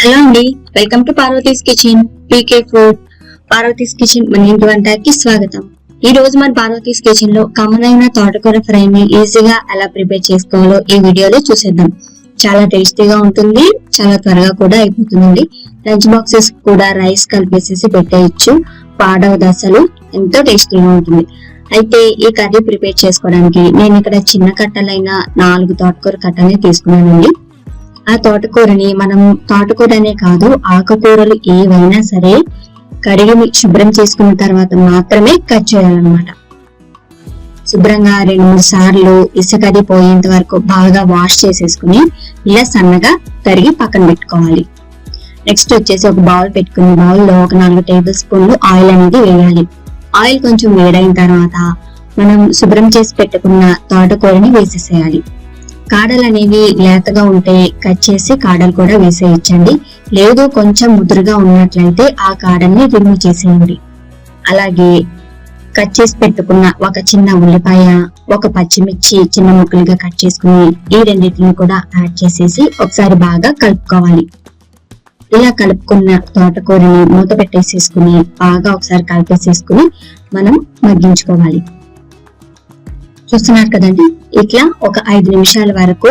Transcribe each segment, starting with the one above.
Hello అండి welcome to Parvati's kitchen PK food Parvati's kitchen మన ఇంటి వంటకి స్వాగతం. ఈ రోజు మన పార్వతీస్ కిచెన్లో కామన్ అయిన తోటకూర ఫ్రై ని ఈజీగా ఎలా ప్రిపేర్ చేసుకోవాలో ఈ వీడియోలో చూసేద్దాం. చాలా టేస్టీగా ఉంటుంది చాలా త్వరగా కూడా అయిపోతుందండి. లంచ్ బాక్సెస్ కూడా రైస్ కలిపేసేసి పెట్టేయచ్చు. పాడవ దశలు ఎంతో టేస్టీగా ఉంటుంది. అయితే ఈ కర్రీ ప్రిపేర్ చేసుకోవడానికి నేను ఇక్కడ చిన్న కట్టలైన నాలుగు తోటకూర కట్టల్ని తీసుకున్నానండి. ఆ తోటకూరని మనం తోటకూరనే కాదు ఆకుకూరలు ఏవైనా సరే కడిగి శుభ్రం చేసుకున్న తర్వాత మాత్రమే కట్ చేయాలన్నమాట. శుభ్రంగా రెండు మూడు సార్లు ఇసుకది పోయేంత వరకు బాగా వాష్ చేసేసుకుని ఇలా సన్నగా తరిగి పక్కన పెట్టుకోవాలి. నెక్స్ట్ వచ్చేసి ఒక బౌల్ పెట్టుకుని బౌల్లో ఒక నాలుగు టేబుల్ స్పూన్లు ఆయిల్ అనేది వేయాలి. ఆయిల్ కొంచెం వేడైన తర్వాత మనం శుభ్రం చేసి పెట్టుకున్న తోటకూరని వేసేసేయాలి. కాడలు అనేవి లేతగా ఉంటే కట్ చేసి కాడలు కూడా వేసేయచ్చండి. లేదు కొంచెం ముదురుగా ఉన్నట్లయితే ఆ కాడల్ని రిమూవ్ చేసేయండి. అలాగే కట్ చేసి పెట్టుకున్న ఒక చిన్న ఉల్లిపాయ ఒక పచ్చిమిర్చి చిన్న ముక్కలుగా కట్ చేసుకుని ఈ రెండింటిని కూడా యాడ్ చేసేసి ఒకసారి బాగా కలుపుకోవాలి. ఇలా కలుపుకున్న తోటకూరని మూత పెట్టేసేసుకుని బాగా ఒకసారి కలిపేసేసుకుని మనం మగ్గించుకోవాలి. చూస్తున్నారు కదండి? ఇట్లా ఒక ఐదు నిమిషాల వరకు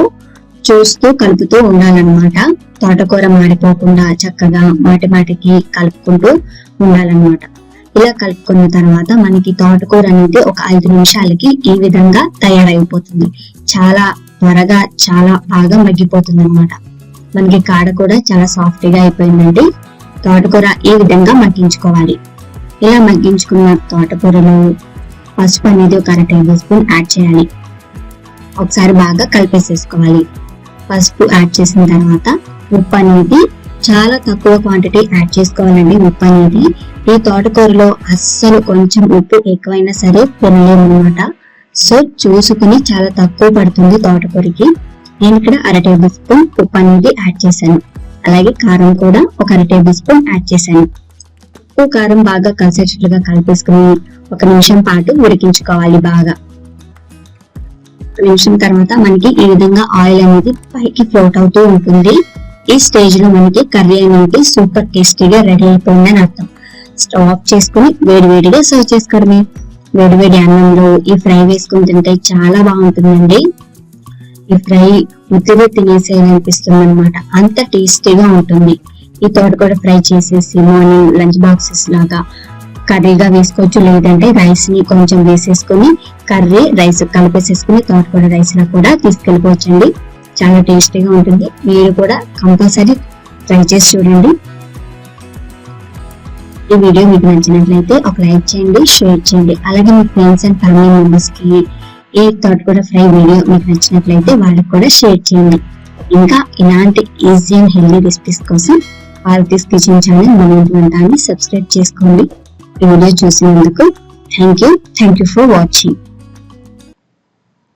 చూస్తూ కలుపుతూ ఉండాలన్నమాట. తోటకూర మాడిపోకుండా చక్కగా మాటి మాటికి కలుపుకుంటూ ఉండాలన్నమాట. ఇలా కలుపుకున్న తర్వాత మనకి తోటకూర అనేది ఒక ఐదు నిమిషాలకి ఈ విధంగా తయారైపోతుంది. చాలా త్వరగా చాలా బాగా మగ్గిపోతుంది అనమాట మనకి కాడ కూడా చాలా సాఫ్ట్గా అయిపోయిందండి. తోటకూర ఈ విధంగా మగ్గించుకోవాలి. ఇలా మగ్గించుకున్న తోటకూరలో పసుపు అనేది ఒక అర టేబుల్ స్పూన్ యాడ్ చేయాలి. ఒకసారి బాగా కలిపేసేసుకోవాలి. పసుపు యాడ్ చేసిన తర్వాత ఉప్పు అనేది చాలా తక్కువ క్వాంటిటీ యాడ్ చేసుకోవాలండి. ఉప్పు అనేది ఈ తోటకూరలో అస్సలు కొంచెం ఉప్పు ఎక్కువైనా సరే తినలేము అనమాట సో చూసుకుని చాలా తక్కువ పడుతుంది తోటకూరకి. నేను ఇక్కడ అర టేబుల్ స్పూన్ ఉప్పు అనేది యాడ్ చేశాను. అలాగే కారం కూడా ఒక అర టేబుల్ స్పూన్ యాడ్ చేశాను. ఉప్పు కారం బాగా కలిసేటట్లుగా కలిపేసుకుని ఒక నిమిషం పాటు ఉడికించుకోవాలి బాగా. ఒక నిమిషం తర్వాత మనకి ఈ విధంగా ఆయిల్ అనేది పైకి ఫ్లోట్ అవుతూ ఉంటుంది. ఈ స్టేజ్లో మనకి కర్రీ అనేది సూపర్ టేస్టీగా రెడీ అయిపోయిందని అర్థం. స్టవ్ ఆఫ్ చేసుకుని వేడివేడిగా సర్వ్ చేసుకోవడమే. వేడి వేడి అన్నంలో ఈ ఫ్రై వేసుకుని తింటే చాలా బాగుంటుందండి. ఈ ఫ్రై ఉత్తిగా తినేసేయాలనిపిస్తుంది అనమాట అంత టేస్టీగా ఉంటుంది. ఈ తోటకూర ఫ్రై చేసేసి మార్నింగ్ లంచ్ బాక్సెస్ లాగా కర్రీగా వేసుకోవచ్చు. లేదంటే రైస్ని కొంచెం వేసేసుకుని కర్రీ రైస్ కలిపేసేసుకుని తోటకూర రైస్ లా కూడా తీసుకెళ్ళిపోవచ్చండి. చాలా టేస్టీగా ఉంటుంది. మీరు కూడా కంపల్సరీ ట్రై చేసి చూడండి. ఈ వీడియో మీకు నచ్చినట్లయితే ఒక లైక్ చేయండి షేర్ చేయండి. అలాగే మీ ఫ్రెండ్స్ అండ్ ఫ్యామిలీ మెంబర్స్కి ఈ తోటకూర ఫ్రై వీడియో మీకు నచ్చినట్లయితే వాళ్ళకి కూడా షేర్ చేయండి. ఇంకా ఇలాంటి ఈజీ అండ్ హెల్దీ రెసిపీస్ కోసం పార్వతీస్ కిచెన్ ఛానల్ మన సబ్స్క్రైబ్ చేసుకోండి. ఈ వీడియో చూసినందుకు thank you. Thank you for watching.